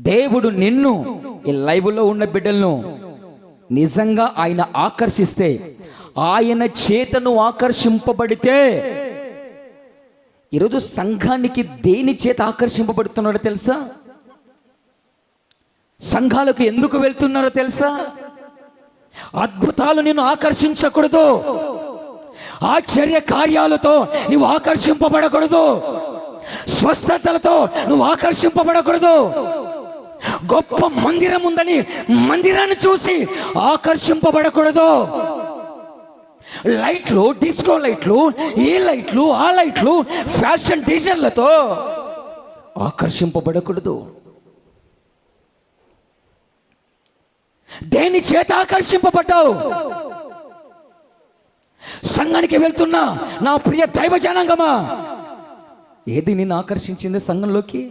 దేవుడు నిన్ను ఈ లైవ్లో ఉన్న బిడ్డలను నిజంగా ఆయన ఆకర్షిస్తే ఆయన చేతను ఆకర్షింపబడితే ఈరోజు సంఘానికి దేని చేత ఆకర్షింపబడుతున్నాడో తెలుసా? సంఘాలకు ఎందుకు వెళ్తున్నారో తెలుసా? అద్భుతాలు నిన్ను ఆకర్షించకూడదు. ఆశ్చర్య కార్యాలతో నువ్వు ఆకర్షింపబడకూడదు. స్వస్థతలతో నువ్వు ఆకర్షింపబడకూడదు. గొప్ప మందిరం ఉందని మందిరాన్ని చూసి ఆకర్షింపబడకూడదు. లైట్లు డిస్కో లైట్లు ఈ లైట్లు ఆ లైట్లు ఫ్యాషన్ డిజైన్లతో ఆకర్షింపబడకూడదు. దేని చేత ఆకర్షింపబడ్డావు? సంఘానికి వెళ్తున్నా నా ప్రియ దైవ జనాంగమా? ఏది నిన్ను ఆకర్షించింది సంఘంలోకి?